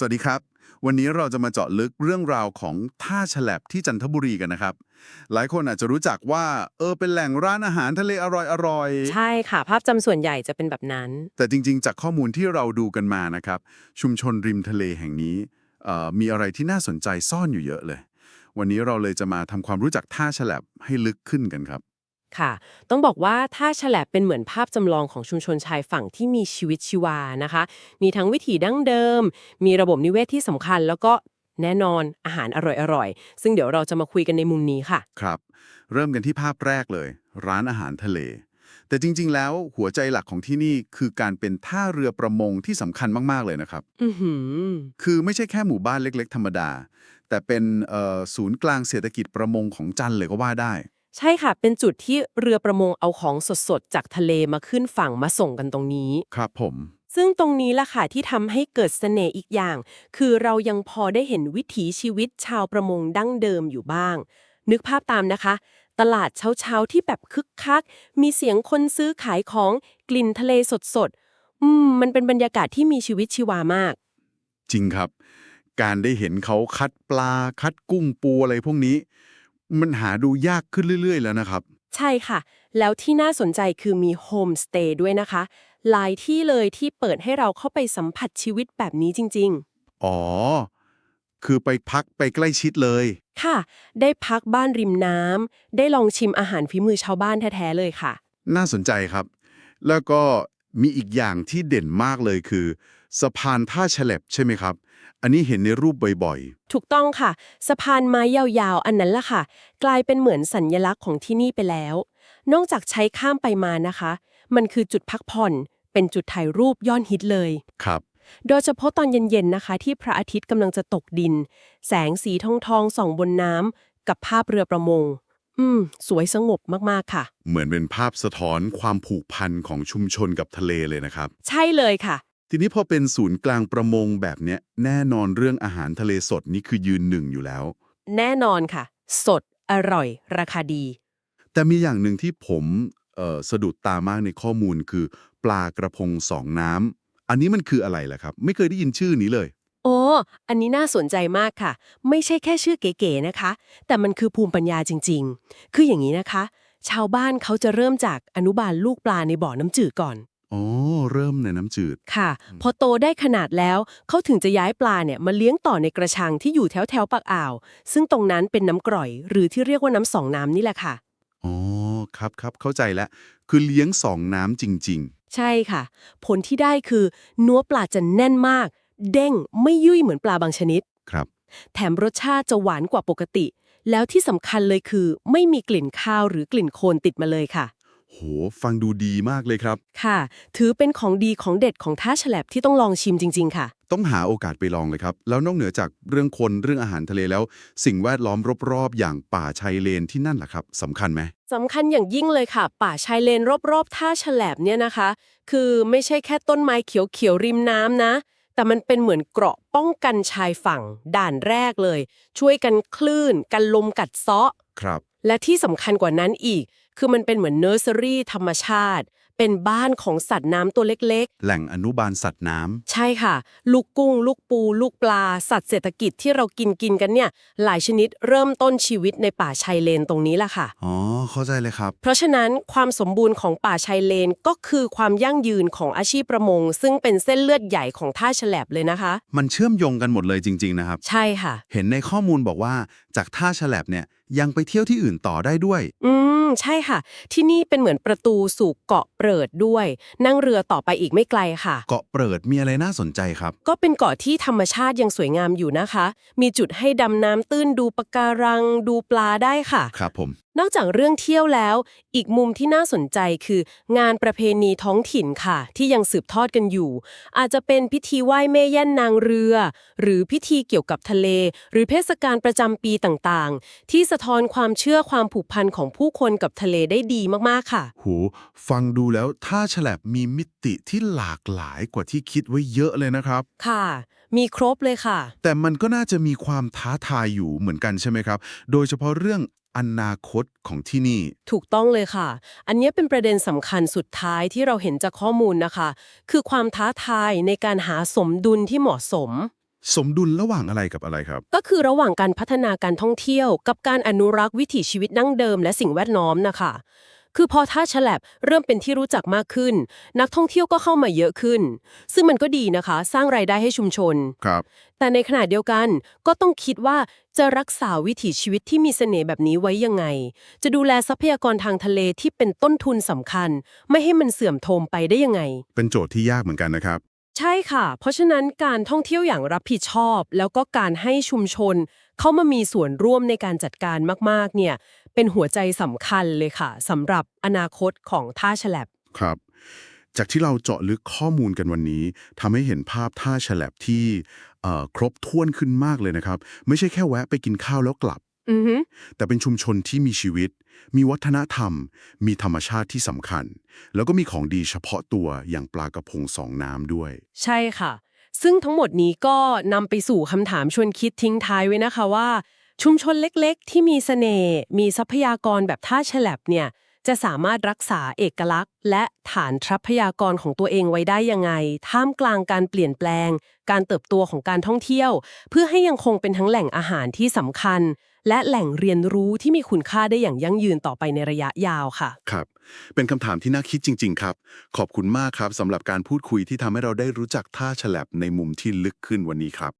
สวัสดีครับ วันนี้เราจะมาเจาะลึกเรื่องราวของท่าฉลับที่จันทบุรีกันนะครับ หลายคนอาจจะรู้จักว่า เออเป็นแหล่งร้านอาหารทะเลอร่อยใช่ค่ะ ภาพจำส่วนใหญ่จะเป็นแบบนั้นๆแต่จริง ๆ จากข้อมูลที่เราดูกันมานะครับ ชุมชนริมทะเลแห่งนี้เอ่อมีอะไรที่น่าสนใจซ่อนอยู่เยอะเลย วันนี้เราเลยจะมาทำความรู้จักท่าฉลับให้ลึกขึ้นกันครับ ค่ะ ต้องบอกว่าท่าฉลับเป็นเหมือนภาพจำลองของชุมชนชายฝั่งที่มีชีวิตชีวานะคะ มีทั้งวิถีดั้งเดิม มีระบบนิเวศที่สำคัญ แล้วก็แน่นอนอาหารอร่อยๆ ซึ่งเดี๋ยวเราจะมาคุยกันในมุมนี้ค่ะ ครับ เริ่มกันที่ภาพแรกเลย ร้านอาหารทะเล แต่จริง ๆ แล้วหัวใจหลักของที่นี่คือการเป็นท่าเรือประมงที่สำคัญมากๆเลยนะครับ อือหือ คือไม่ใช่แค่หมู่บ้านเล็ก ๆ ธรรมดา แต่เป็นเอ่อศูนย์กลางเศรษฐกิจประมงของจันทร์เลยก็ว่าได้ ใช่ค่ะ เป็นจุดที่เรือประมงเอาของสดๆ จากทะเลมาขึ้นฝั่งมาส่งกันตรงนี้ ครับผม ซึ่งตรงนี้ล่ะค่ะที่ทำให้เกิดเสน่ห์อีกอย่าง คือเรายังพอได้เห็นวิถีชีวิตชาวประมงดั้งเดิมอยู่บ้าง นึกภาพตามนะคะ ตลาดเช้าๆที่แบบคึกคัก มีเสียงคนซื้อขายของกลิ่นทะเลสดๆอืมมันเป็นบรรยากาศที่มีชีวิตชีวามาก จริงครับ การได้เห็นเขาคัดปลา คัดกุ้งปูอะไรพวกนี้ มันหาดูยากขึ้นเรื่อยๆ แล้วนะครับ ใช่ค่ะ แล้วที่น่าสนใจคือมีโฮมสเตย์ด้วยนะคะ หลายที่เลยที่เปิดให้เราเข้าไปสัมผัสชีวิตแบบนี้จริง ๆ อ๋อ คือไปพักไปใกล้ชิดเลย ค่ะ ได้พักบ้านริมน้ำได้ลองชิมอาหารฝีมือชาวบ้านแท้ๆเลยค่ะ น่าสนใจครับ แล้วก็มีอีกอย่างที่เด่นมากเลยคือ สะพานท่าฉลับใช่ไหมครับ อันนี้เห็นในรูปบ่อยถูกต้องค่ะ สะพานไม้ยาวๆ อันนั้นล่ะค่ะ กลายเป็นเหมือนสัญญลักษณ์ของที่นี่ไปแล้ว นอกจากใช้ข้ามไปมานะคะ มันคือจุดพักผ่อน เป็นจุดถ่ายรูปยอดฮิตเลยๆครับ โดยเฉพาะตอนเย็นๆนะคะ ที่พระอาทิตย์กำลังจะตกดิน แสงสีทองทองๆส่องบนน้ำกับภาพเรือประมง อืม สวยสงบมากๆค่ะ เหมือนเป็นภาพสะท้อนความผูกพันของชุมชนกับทะเลเลยนะครับ ใช่เลยค่ะ ทีนี้พอเป็นศูนย์กลางประมงแบบเนี้ยแน่นอนเรื่องอาหารทะเลสดนี่คือยืนหนึ่งอยู่แล้ว แน่นอนค่ะ สดอร่อย ราคาดี แต่มีอย่างหนึ่งที่ผมเอ่อสะดุดตามากในข้อมูลคือ ปลากระพงสองน้ำอันนี้มันคืออะไรล่ะครับ ไม่เคยได้ยินชื่อนี้เลย โอ้ อันนี้น่าสนใจมากค่ะ ไม่ใช่แค่ชื่อเก๋ๆนะคะ แต่มันคือภูมิปัญญาจริง ๆ คืออย่างนี้นะคะ ชาวบ้านเขาจะเริ่มจากอนุบาลลูกปลาในบ่อน้ำจืดก่อน อ๋อ เริ่มในน้ำจืด ค่ะ พอโตได้ขนาดแล้วเขาถึงจะย้ายปลาเนี่ยมาเลี้ยงต่อในกระชังที่อยู่แถวแถวๆปากอ่าว ซึ่งตรงนั้นเป็นน้ำกร่อย หรือที่เรียกว่าน้ำสองน้ำนี่แหละค่ะ อ๋อ ครับครับเข้าใจแล้ว คือเลี้ยงสองน้ำจริง ใช่ค่ะ ผลที่ได้คือเนื้อปลาจะแน่นมาก เด้งไม่ยุ่ยเหมือนปลาบางชนิด ๆ ครับ แถมรสชาติจะหวานกว่าปกติ แล้วที่สำคัญเลยคือ ไม่มีกลิ่นข้าวหรือกลิ่นโคลนติดมาเลยค่ะ โห ฟังดูดีมากเลยครับ ค่ะ ถือเป็นของดีของเด็ดของท่าฉลับที่ต้องลองชิมจริง ๆ ค่ะ ต้องหาโอกาสไปลองเลยครับ แล้วนอกเหนือจากเรื่องคนเรื่องอาหารทะเลแล้ว สิ่งแวดล้อมรอบๆ อย่างป่าชายเลนที่นั่นล่ะครับสำคัญไหมสำคัญอย่างยิ่งเลยค่ะ ป่าชายเลนรอบๆท่าฉลับเนี่ยนะคะ คือไม่ใช่แค่ต้นไม้เขียวๆริมน้ำนะ แต่มันเป็นเหมือนเกราะป้องกันชายฝั่ง ด่านแรกเลย ช่วยกันคลื่น กันลมกัดเซาะครับ และที่สำคัญกว่านั้นอีก คือมันเป็นเหมือนเนอร์เซอรี่ธรรมชาติ เป็นบ้านของสัตว์น้ำตัวเล็กแหล่งอนุบาลสัตว์น้ำ ๆ ใช่ค่ะ ลูกกุ้ง ลูกปู ลูกปลา สัตว์เศรษฐกิจที่เรากินกินกันเนี่ย หลายชนิดเริ่มต้นชีวิตในป่าชายเลนตรงนี้ล่ะค่ะ อ๋อ เข้าใจเลยครับ เพราะฉะนั้นความสมบูรณ์ของป่าชายเลนก็คือความยั่งยืนของอาชีพประมง ซึ่งเป็นเส้นเลือดใหญ่ของท่าฉลับเลยนะคะ มันเชื่อมโยงกันหมดเลยจริง ๆ นะครับ ใช่ค่ะ เห็นในข้อมูลบอกว่าจากท่าฉลับเนี่ยยังไปเที่ยวที่อื่นต่อได้ด้วย อืม ใช่ค่ะ ที่นี่เป็นเหมือนประตูสู่เกาะเปิดด้วย นั่งเรือต่อไปอีกไม่ไกลค่ะ เกาะเปิดมีอะไรน่าสนใจครับ ก็เป็นเกาะที่ธรรมชาติยังสวยงามอยู่นะคะ มีจุดให้ดำน้ำตื้นดูปะการัง ดูปลาได้ค่ะ ครับผม นอกจากเรื่องเที่ยวแล้ว อีกมุมที่น่าสนใจคือ งานประเพณีท้องถิ่นค่ะ ที่ยังสืบทอดกันอยู่ อาจจะเป็นพิธีไหว้แม่ย่านนางเรือ หรือพิธีเกี่ยวกับทะเล หรือเทศกาลประจำปีต่างๆ ที่สะท้อนความเชื่อความผูกพันของผู้คนกับทะเลได้ดีมากๆค่ะ หู ฟังดูแล้วท่าฉลับมีมิติที่หลากหลายกว่าที่คิดไว้เยอะเลยนะครับ ค่ะ มีครบเลยค่ะ แต่มันก็น่าจะมีความท้าทายอยู่เหมือนกันใช่ไหมครับ โดยเฉพาะเรื่อง อนาคตของที่นี่ ถูกต้องเลยค่ะ อันนี้เป็นประเด็นสำคัญสุดท้ายที่เราเห็นจากข้อมูลนะคะ คือความท้าทายในการหาสมดุลที่เหมาะสม สมดุลระหว่างอะไรกับอะไรครับ ก็คือระหว่างการพัฒนาการท่องเที่ยว กับการอนุรักษ์วิถีชีวิตดั้งเดิมและสิ่งแวดล้อมนะคะ คือพอท่าฉลับเริ่มเป็นที่รู้จักมากขึ้น นักท่องเที่ยวก็เข้ามาเยอะขึ้น ซึ่งมันก็ดีนะคะ สร้างรายได้ให้ชุมชน ครับ แต่ในขณะเดียวกันก็ต้องคิดว่าจะรักษาวิถีชีวิตที่มีเสน่ห์แบบนี้ไว้ยังไง จะดูแลทรัพยากรทางทะเลที่เป็นต้นทุนสำคัญ ไม่ให้มันเสื่อมโทรมไปได้ยังไง เป็นโจทย์ที่ยากเหมือนกันนะครับ ใช่ค่ะ เพราะฉะนั้นการท่องเที่ยวอย่างรับผิดชอบ แล้วก็การให้ชุมชน เข้ามามีส่วนร่วมในการจัดการมากๆ เนี่ย เป็นหัวใจสำคัญเลยค่ะสำหรับอนาคตของท่าฉลับครับ จากที่เราเจาะลึกข้อมูลกันวันนี้ทำให้เห็นภาพท่าฉลับที่เอ่อครบถ้วนขึ้นมากเลยนะครับ ไม่ใช่แค่แวะไปกินข้าวแล้วกลับอือฮึแต่เป็นชุมชนที่มีชีวิต มีวัฒนธรรม มีธรรมชาติที่สำคัญ แล้วก็มีของดีเฉพาะตัวอย่างปลากระพงสองน้ำด้วย ใช่ค่ะ ซึ่งทั้งหมดนี้ก็นำไปสู่คำถามชวนคิดทิ้งท้ายไว้นะคะว่า ชุมชนเล็กๆ ที่มีเสน่ห์มีทรัพยากรแบบท่าฉลับเนี่ยจะสามารถรักษาเอกลักษณ์ และฐานทรัพยากรของตัวเองไว้ได้ยังไง ท่ามกลางการเปลี่ยนแปลง การเติบโตของการท่องเที่ยว เพื่อให้ยังคงเป็นทั้งแหล่งอาหารที่สำคัญ และแหล่งเรียนรู้ที่มีคุณค่าได้อย่างยั่งยืนต่อไปในระยะยาวค่ะ ครับ เป็นคำถามที่น่าคิดจริง ๆ ครับ ขอบคุณมากครับสำหรับการพูดคุยที่ทำให้เราได้รู้จักท่าฉลับในมุมที่ลึกขึ้นวันนี้ครับ